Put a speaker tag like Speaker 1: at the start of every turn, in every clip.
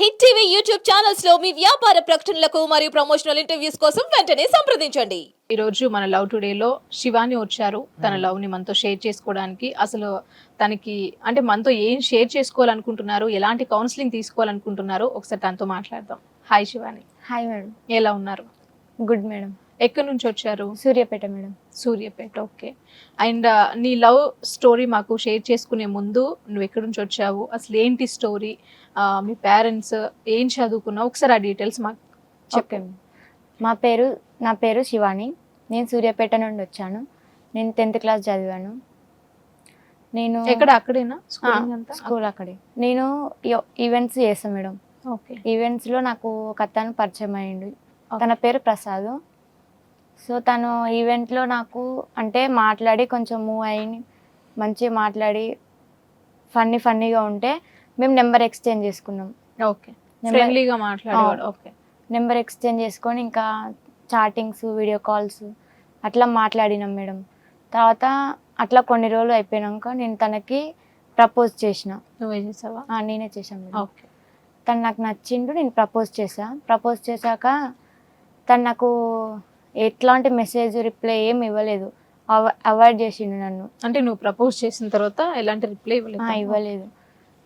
Speaker 1: Hit TV YouTube ఛానల్స్లో మీ వ్యాపార ప్రకటనలకు మరియు ప్రమోషనల్ ఇంటర్వ్యూస్ కోసం వెంటనే సంప్రదించండి.
Speaker 2: ఈ రోజు మన లవ్ టుడేలో శివాని వచ్చారు. తన లవ్ని మనతో షేర్ చేసుకోవడానికి అసలు తనకి అంటే మనతో ఏం షేర్ చేసుకోవాలనుకుంటున్నారు ఎలాంటి కౌన్సిలింగ్ తీసుకోవాలనుకుంటున్నారో ఒకసారి తనతో మాట్లాడదాం. హాయ్ శివాని.
Speaker 3: హాయ్ మేడం
Speaker 2: ఎలా ఉన్నారు?
Speaker 3: గుడ్ మేడం
Speaker 2: ఎక్కడి నుంచి వచ్చారు?
Speaker 3: Suryapet madam.
Speaker 2: Suryapet okay. And నీ లవ్ స్టోరీ మాకు షేర్ చేసుకునే ముందు నువ్వు ఎక్కడి నుంచి వచ్చావు? అసలు ఏంటి స్టోరీ? మీ పేరెంట్స్ ఏం చదువుకున్నావు? ఒకసారి ఆ డీటెయిల్స్ మాకు
Speaker 3: ఓకే మా పేరు నా పేరు శివాని. నేను సూర్యాపేట నుండి వచ్చాను. నేను టెన్త్ క్లాస్ చదివాను. నేను
Speaker 2: ఎక్కడ? అక్కడేనా?
Speaker 3: స్కూల్ అక్కడే. నేను ఈవెంట్స్ చేస్తాను మేడం.
Speaker 2: ఓకే.
Speaker 3: ఈవెంట్స్లో నాకు ఒక అతను పరిచయం అయ్యిండు. తన పేరు ప్రసాద్. సో తను ఈవెంట్లో నాకు అంటే మాట్లాడి కొంచెం మూవ్ అయ్యి మంచిగా మాట్లాడి ఫన్నీ ఫన్నీగా ఉంటే మేము నెంబర్ ఎక్స్చేంజ్ చేసుకున్నాం.
Speaker 2: ఓకే ఫ్రెండ్లీగా మాట్లాడేవాడు. ఓకే
Speaker 3: నెంబర్ ఎక్స్చేంజ్ చేసుకొని ఇంకా చాటింగ్స్ వీడియో కాల్స్ అట్లా మాట్లాడినాం మేడం. తర్వాత అట్లా కొన్ని రోజులు అయిపోయాక నేను తనకి ప్రపోజ్ చేసిన.
Speaker 2: నువ్వే చేసావా?
Speaker 3: నేనే చేశాను మేడం.
Speaker 2: ఓకే
Speaker 3: తను నాకు నచ్చిండు నేను ప్రపోజ్ చేసా ప్రపోజ్ చేశాక తను నాకు ఎట్లాంటి మెసేజ్ రిప్లై ఏం ఇవ్వలేదు. అవ- అవాయిడ్ చేసిండు నన్ను.
Speaker 2: అంటే నువ్వు ప్రపోజ్ చేసిన తర్వాత ఎలాంటి రిప్లై
Speaker 3: ఆ,
Speaker 2: ఇవ్వలేదు
Speaker 3: ఇవ్వలేదు.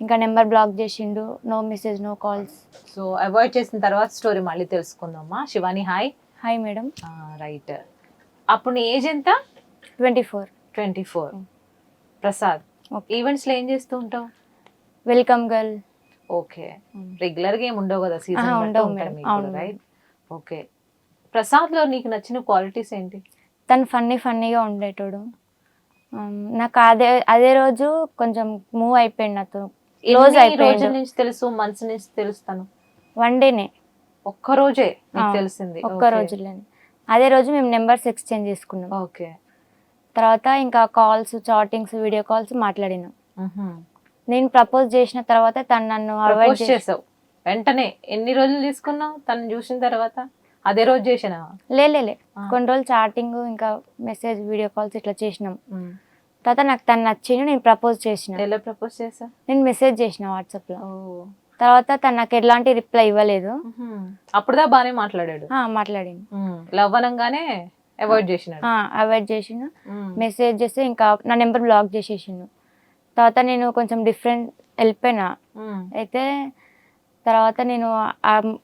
Speaker 3: ఇంకా నెంబర్ బ్లాక్ చేసిండు. No message no calls.
Speaker 4: So avoid చేసిన తర్వాత స్టోరీ మళ్ళీ తెలుసుకుందామా? Shivani hi.
Speaker 3: Hi madam.
Speaker 4: Right. అప్పుడు నీ ఏజ్ ఎంత?
Speaker 3: Twenty four.
Speaker 4: Twenty four. Prasad
Speaker 3: Okay.
Speaker 4: ఈవెంట్స్లో ఏం చేస్తూ ఉంటావు?
Speaker 3: Welcome girl.
Speaker 4: ఓకే. రెగ్యులర్గా ఏమి ఉండవు కదా? సీజన్
Speaker 3: ఉండవు మేడం. అవును.
Speaker 4: రైట్? ఓకే. ప్రసాద్లో నీకు నచ్చిన క్వాలిటీస్ ఏంటి?
Speaker 3: తను ఫన్నీ ఫన్నీగా ఉండేటోడు. నాకు అదే అదే రోజు కొంచెం మూవ్ అయిపోయింది నాతో. క్లోజ్ అయిపోయింది
Speaker 4: నుంచి తెలుసు మంత్స్ నుంచి తెలుస్తాను
Speaker 3: వన్ డేనే.
Speaker 4: ఒక్క రోజే తెలిసింది.
Speaker 3: ఒక్క రోజులోనే అదే రోజు మేము నెంబర్స్ ఎక్స్చేంజ్ చేసుకున్నాం.
Speaker 4: ఓకే.
Speaker 3: తర్వాత ఇంకా కాల్స్ చాటింగ్స్ వీడియో కాల్స్ మాట్లాడినాం. నేను ప్రపోజ్ చేసిన తర్వాత తను నన్ను అవాయిడ్
Speaker 4: చేసావు. వెంటనే ఎన్ని రోజులు తీసుకున్నావు తను చూసిన తర్వాత? అదే రోజు చేసినా
Speaker 3: లే లే, లే.
Speaker 4: ఆ.
Speaker 3: కొన్ని రోజులు చాటింగ్ ఇంకా మెసేజ్ వీడియో కాల్స్ ఇట్లా చేసినాం. తర్వాత నాకు తను నచ్చింది నేను ప్రపోజ్ చేసిన.
Speaker 4: ఎలా ప్రపోజ్ చేసా
Speaker 3: నేను మెసేజ్ చేసిన వాట్సాప్లో
Speaker 4: ఓ.
Speaker 3: తర్వాత తను నాకు ఎలాంటి రిప్లై ఇవ్వలేదు.
Speaker 4: అప్పుడుదా బానే మాట్లాడాడు.
Speaker 3: మాట్లాడింది
Speaker 4: లవ్ అనగానే అవాయిడ్ చేసినాడు.
Speaker 3: అవాయిడ్ చేసిన. మెసేజ్ చేస్తే ఇంకా నా నెంబర్ బ్లాక్ చేసేసిండు. తర్వాత నేను కొంచెం డిఫరెంట్ వెళ్ళిపోయినా. అయితే తర్వాత నేను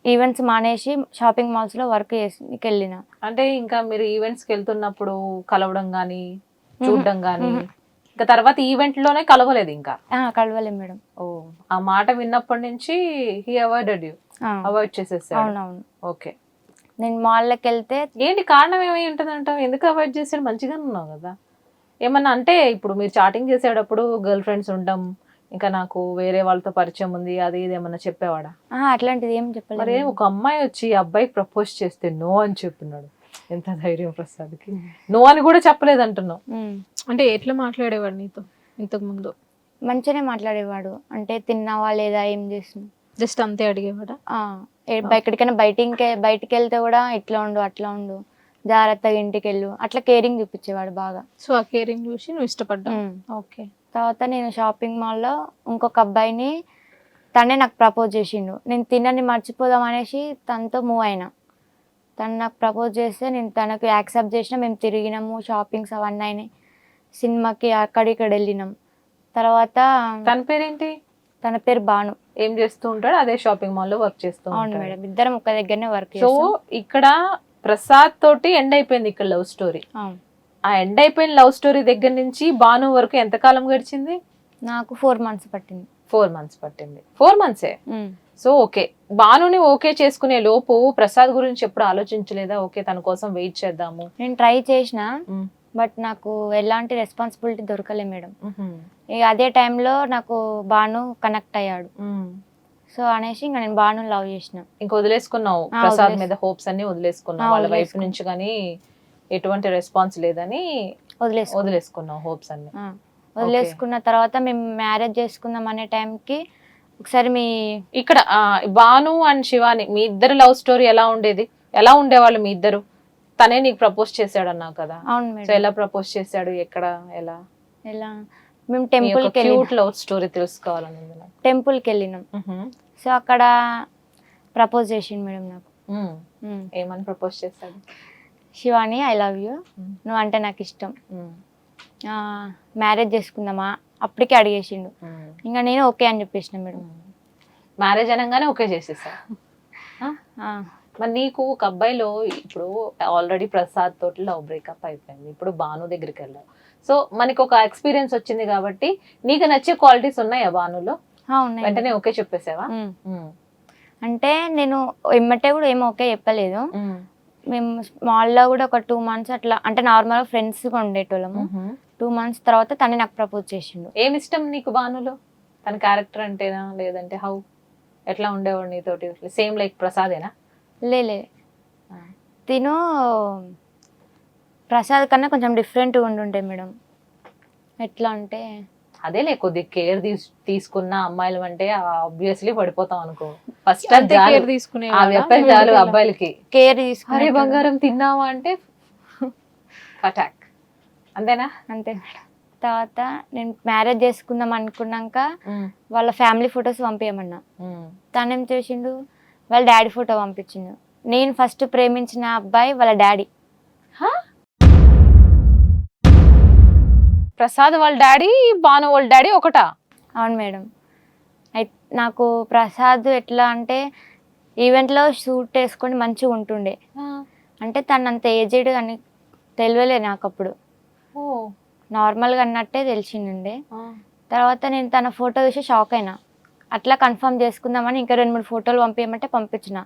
Speaker 3: ఈవెంట్స్ మానేసి షాపింగ్ మాల్స్లో వర్క్ చేసి వెళ్ళిన
Speaker 4: అంటే ఇంకా మీరు ఈవెంట్స్కి వెళ్తున్నప్పుడు కలవడం గానీ చూడడం గానీ ఇంకా తర్వాత ఈవెంట్లోనే కలవలేదు ఇంకా?
Speaker 3: ఆ, కలవలే మేడం.
Speaker 4: ఓ ఆ మాట విన్నప్పటి నుంచి హీ అవాయిడెడ్ యూ అవాయిడ్ చేసేసాడు.
Speaker 3: అవునవును.
Speaker 4: ఓకే.
Speaker 3: నేను మాల్లోకి వెళ్తే
Speaker 4: ఏంటి కారణం ఏమై ఉంటుంది అంటావు? ఎందుకు అవాయిడ్ చేసాడు? మంచిగానే ఉన్నావు కదా. ఏమన్నా అంటే ఇప్పుడు మీరు చాటింగ్ చేసేటప్పుడు గర్ల్ ఫ్రెండ్స్ ఉండడం ఇంకా నాకు వేరే వాళ్ళతో పరిచయం ఉంది అది ఇది ఏమన్నా చెప్పేవాడా?
Speaker 3: ఆ, అట్లాంటిది ఏం
Speaker 4: మరి
Speaker 3: చెప్పలేదు
Speaker 4: ఒక అమ్మాయి వచ్చి అబ్బాయికి ప్రపోజ్ చేస్తే నో అని చెప్పినాడు. ఎంత ధైర్యం ప్రసాద్కి. నో అని కూడా చెప్పలేదు అంటున్నావు.
Speaker 2: అంటే ఎట్లా మాట్లాడేవాడు నీతో ఇంతకు ముందు?
Speaker 3: మంచిగానే మాట్లాడేవాడు. అంటే తిన్నావా లేదా ఏం చేస్తున్నావు
Speaker 2: జస్ట్ అంతే అడిగేవాడా?
Speaker 3: ఎక్కడికైనా బయటికి బయటికి వెళ్తే కూడా ఇట్లా ఉండు అట్లా ఉండు. జాగ్రత్తగా ఇంటికి వెళ్ళు. అట్లా కేరింగ్ చూపించేవాడు బాగా.
Speaker 2: సో ఆ కేరింగ్ చూసి నువ్వు ఇష్టపడ్డావు. ఓకే.
Speaker 3: తర్వాత నేను షాపింగ్ మాల్లో ఇంకొక అబ్బాయిని తనే నాకు ప్రపోజ్ చేసిండు. నేను తినని మర్చిపోదాం అనేసి తనతో మూవ్ అయినా. తను నాకు ప్రపోజ్ చేస్తే నేను తనకు యాక్సెప్ట్ చేసిన మేము తిరిగినాము షాపింగ్స్ అవన్నీ అయినాయి. సినిమాకి అక్కడిక్కడ వెళ్ళినాం. తర్వాత
Speaker 4: తన పేరేంటి?
Speaker 3: తన పేరు బాను
Speaker 4: ఏం చేస్తూ ఉంటాడు? అదే షాపింగ్ మాల్లో వర్క్ చేస్తూ
Speaker 3: అవును మేడం ఇద్దరం ఒక దగ్గరనే వర్క్
Speaker 4: సో ఇక్కడ ప్రసాద్ తోటి ఎండ్ అయిపోయింది ఇక్కడ లవ్ స్టోరీ. ఆ ఎండ్ అయిపోయిన లవ్ స్టోరీ దగ్గర నుంచి భాను వరకు ఎంత కాలం గడిచింది?
Speaker 3: నాకు ఫోర్ మంత్స్ పట్టింది.
Speaker 4: ఫోర్ మంత్స్ పట్టింది. ఫోర్ మంత్సే. సో ఓకే భానుని ఓకే చేసుకునే లోపు ప్రసాద్ గురించి ఎప్పుడు ఆలోచించలేదా? ఓకే తన కోసం వెయిట్ చేద్దాము.
Speaker 3: నేను ట్రై చేసిన. బట్ నాకు ఎలాంటి రెస్పాన్సిబిలిటీ దొరకలే మేడం. ఇక అదే టైంలో నాకు బాను కనెక్ట్ అయ్యాడు. సో అనేసి ఇంకా నేను బాను లవ్ చేసిన.
Speaker 4: ఇంక వదిలేసుకున్నావు. ప్రసాద్ మీద హోప్స్ అన్ని వదిలేసుకున్నావు. వాళ్ళ
Speaker 3: వదిలేసుకున్నా.
Speaker 4: నుంచి కానీ ఎటువంటి రెస్పాన్స్ లేదని
Speaker 3: వదిలేసుకున్నా.
Speaker 4: హోప్స్ అన్ని.
Speaker 3: వదిలేసుకున్న తర్వాత మేము మ్యారేజ్ చేసుకుందాం అనే టైంకి ఒకసారి మీ
Speaker 4: ఇక్కడ ఆ, భాను అండ్ శివాని మీ ఇద్దరు లవ్ స్టోరీ ఎలా ఉండేది? ఎలా ఉండేవాళ్ళు మీ ఇద్దరు? తనే నీకు ప్రపోజ్ చేశాడు అన్నావు కదా.
Speaker 3: అవును
Speaker 4: సో
Speaker 3: మేడం
Speaker 4: ఎలా ప్రపోజ్ చేశాడు? ఎక్కడ? ఎలా?
Speaker 3: ఎలా? మేము టెంపుల్కి
Speaker 4: క్యూట్ లవ్ స్టోరీ తెలుసుకోవాలని ఉంది నాకు.
Speaker 3: టెంపుల్కి వెళ్ళినాం.
Speaker 4: మ్హూ.
Speaker 3: సో అక్కడ ప్రపోజ్ చేసిండు మేడం నాకు.
Speaker 4: ఉమ్. ఏమని ప్రపోజ్ చేస్తాడు
Speaker 3: శివాని ఐ లవ్ యూ. నువ్వు అంటే నాకు ఇష్టం. మ్యారేజ్ చేసుకుందామా? అప్పటికే అడిగేసిండు. ఇంకా నేను ఓకే అని చెప్పేసిన మేడం.
Speaker 4: మ్యారేజ్ అనగానే ఓకే చేసేసా? మరి నీకు ఒక అబ్బాయిలో ఇప్పుడు ఆల్రెడీ ప్రసాద్ తోటి లవ్ బ్రేకప్ అయిపోయింది. ఇప్పుడు భాను దగ్గరికి వెళ్ళావు. సో మనకి ఒక ఎక్స్పీరియన్స్ వచ్చింది కాబట్టి నీకు నచ్చే క్వాలిటీస్ ఉన్నాయా భానులో? వెంటనే ఓకే చెప్పేసావా.
Speaker 3: అంటే నేను ఎమ్మటే కూడా ఏం ఓకే చెప్పలేదు. మేము మాల్లో కూడా ఒక టూ మంత్స్ అట్లా అంటే నార్మల్గా ఫ్రెండ్స్గా ఉండేటోళ్ళము. టూ మంత్స్ తర్వాత తనే నాకు ప్రపోజ్ చేసిండు.
Speaker 4: ఏమి ఇష్టం నీకు భానులో? తన క్యారెక్టర్ అంటేనా లేదంటే హౌ ఎట్లా ఉండేవాడు నీతోటి? సేమ్ లైక్ ప్రసాదేనా?
Speaker 3: లేలే తిను ప్రసాద్ కన్నా కొంచెం డిఫరెంట్గా ఉండుంటే మేడం. ఎట్లా అంటే
Speaker 4: అదేలే కొద్ది కేర్ తీసుకున్న అమ్మాయిలు అంటే ఆబ్వియస్లీ పడిపోతాం అనుకో. ఫస్ట్
Speaker 2: కేర్ తీసుకునే
Speaker 4: ఆ చాలు అబ్బాయిలకి.
Speaker 3: కేర్
Speaker 4: అరే
Speaker 3: తీసుకునే
Speaker 4: బంగారం తిన్నావా అంటే? అటాక్ అంతేనా?
Speaker 3: అంతే మేడం. తర్వాత నేను మ్యారేజ్ చేసుకుందాం అనుకున్నాక వాళ్ళ ఫ్యామిలీ ఫొటోస్ పంపించమన్నా తను ఏం చేసిండు? వాళ్ళ డాడీ ఫోటో పంపించిండు. నేను ఫస్ట్ ప్రేమించిన అబ్బాయి వాళ్ళ డాడీ
Speaker 4: ప్రసాద్ వాళ్ళ డాడీ భాను వాళ్ళ డాడీ ఒకటా?
Speaker 3: అవును మేడం. నాకు ప్రసాద్ ఎట్లా అంటే ఈవెంట్లో షూట్ వేసుకొని మంచిగా ఉంటుండే. అంటే తను అంత ఏజెడ్ అని తెలియలే నాకు అప్పుడు నార్మల్గా అన్నట్టే తెలిసిండే తర్వాత నేను తన ఫోటో చూసి షాక్ అయినా. అట్లా కన్ఫర్మ్ చేసుకుందామని ఇంకా రెండు మూడు ఫోటోలు పంపించమంటే పంపించిన.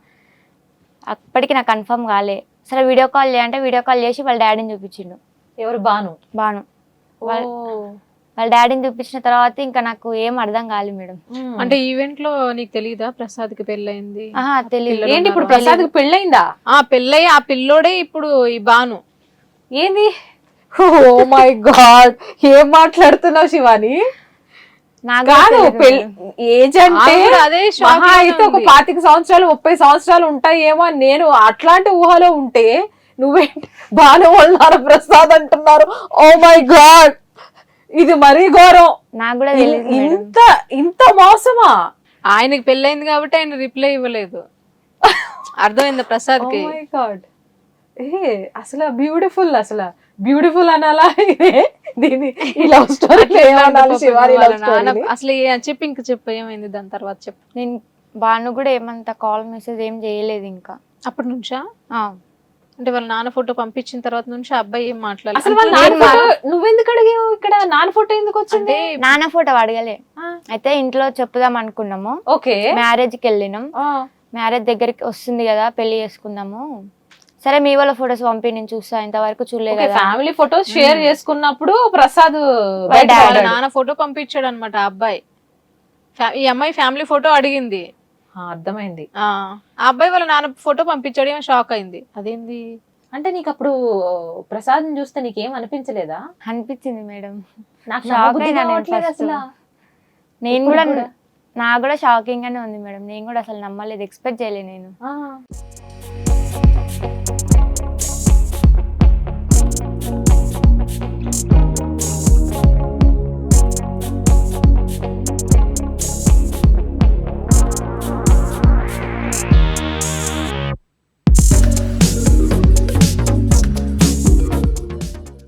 Speaker 3: అప్పటికి నాకు కన్ఫర్మ్ కాలే. సరే వీడియో కాల్ చేయంటే వీడియో కాల్ చేసి వాళ్ళ డాడీని చూపించిండు.
Speaker 4: ఎవరు? భాను?
Speaker 3: బాను వాళ్ళ-
Speaker 4: ఓ.
Speaker 3: వాళ్ళ డాడీని చూపించిన తర్వాత ఇంకా నాకు ఏం అర్థం కాలేదు మేడం.
Speaker 2: అంటే ఈవెంట్లో నీకు తెలియదా ప్రసాద్కి పెళ్ళైంది
Speaker 3: ఆహా తెలియదు
Speaker 4: ఏంటి ఇప్పుడు ప్రసాద్ పెళ్ళయిందా?
Speaker 2: ఆ పెళ్ళయి ఆ పిల్లోడే ఇప్పుడు ఈ బాను
Speaker 4: ఏంది? Oh my God. ఏం మాట్లాడుతున్నావు శివాని?
Speaker 3: నాకు
Speaker 4: కాదు. ఏజ్ అంటే
Speaker 2: అదే
Speaker 4: అయితే ఒక. పాతిక సంవత్సరాలు ముప్పై సంవత్సరాలు ఉంటాయేమో అని నేను అట్లాంటి ఊహలో ఉంటే నువ్వేంటి బాను వాళ్ళ ప్రసాద్ అంటున్నారు? ఓ మై గాడ్ ఇది మరీ ఘోరం.
Speaker 3: నాకు కూడా తెలియదు మేడం.
Speaker 4: ఇంత ఇంత మోసమా?
Speaker 2: ఆయనకి పెళ్ళైంది కాబట్టి ఆయన రిప్లై ఇవ్వలేదు. అర్థమైందా ప్రసాద్కి
Speaker 4: మై గాడ్ ఏ అసలు బ్యూటిఫుల్ అసలు బ్యూటిఫుల్ అనాలా? ఇదే దీని ఈ లవ్ స్టోరీ ఏమనాలి శివాని
Speaker 2: వాళ్ళ
Speaker 4: లవ్
Speaker 2: నాన్న
Speaker 4: స్టోరీ
Speaker 2: అసలు ఏ- చెప్పు ఇంక చెప్పు ఏమైంది దాని తర్వాత చెప్పు.
Speaker 3: నేను బాను కూడా ఏమంత కాల్ మెసేజ్ ఏం చేయలేదు ఇంకా.
Speaker 2: అప్పటి నుంచా?
Speaker 3: ఆ,
Speaker 2: అంటే వాళ్ళ నాన్న ఫోటో పంపించిన తర్వాత నుంచి ఆ అబ్బాయి ఏం మాట్లాడలేదు
Speaker 4: అసలు వాళ్ళ
Speaker 2: అంటే
Speaker 4: నాన్న ఫోటో నువ్వెందుకు అడిగావు? ఇక్కడ నాన్న ఫోటో ఎందుకు వచ్చింది?
Speaker 3: నాన్న ఫోటో అడగలే. అయితే ఇంట్లో చెప్పుదాం అనుకున్నాము.
Speaker 4: ఓకే.
Speaker 3: మ్యారేజ్కి వెళ్ళినాం. మ్యారేజ్ దగ్గరికి వస్తుంది కదా పెళ్ళి చేసుకుందాము. సరే మీ వాళ్ళ ఫొటోస్ పంపి నేను చూస్తా. ఇంతవరకు చూడలేదు కదా.
Speaker 4: ఫ్యామిలీ ఫోటోస్ షేర్ చేసుకున్నప్పుడు ప్రసాద్.
Speaker 2: నాన్న ఫోటో పంపించాడు అనమాట అబ్బాయి. ఈ అమ్మాయి ఫ్యామిలీ ఫోటో అడిగింది.
Speaker 4: అర్థమైంది.
Speaker 2: ఆ ఆ అబ్బాయి వాళ్ళ నాన్న ఫోటో పంపించాడు ఏమో షాక్ అయింది. అదేంది?
Speaker 4: అంటే నీకు అప్పుడు ప్రసాద్ చూస్తే నీకేం అనిపించలేదా?
Speaker 3: అనిపించింది మేడం.
Speaker 4: నాకు
Speaker 3: Shock
Speaker 4: నమ్మబుద్ధి
Speaker 3: అయినా నేను
Speaker 4: కావట్లేదు
Speaker 3: first.
Speaker 4: అసలు.
Speaker 3: నేను
Speaker 4: ఇప్పుడు
Speaker 3: కూడా.
Speaker 4: కూడా?
Speaker 3: నాకు కూడా షాకింగ్ గానే ఉంది మేడం. నేను కూడా అసలు నమ్మలేదు. ఎక్స్పెక్ట్ చేయలేదు నేను.
Speaker 4: ఆ.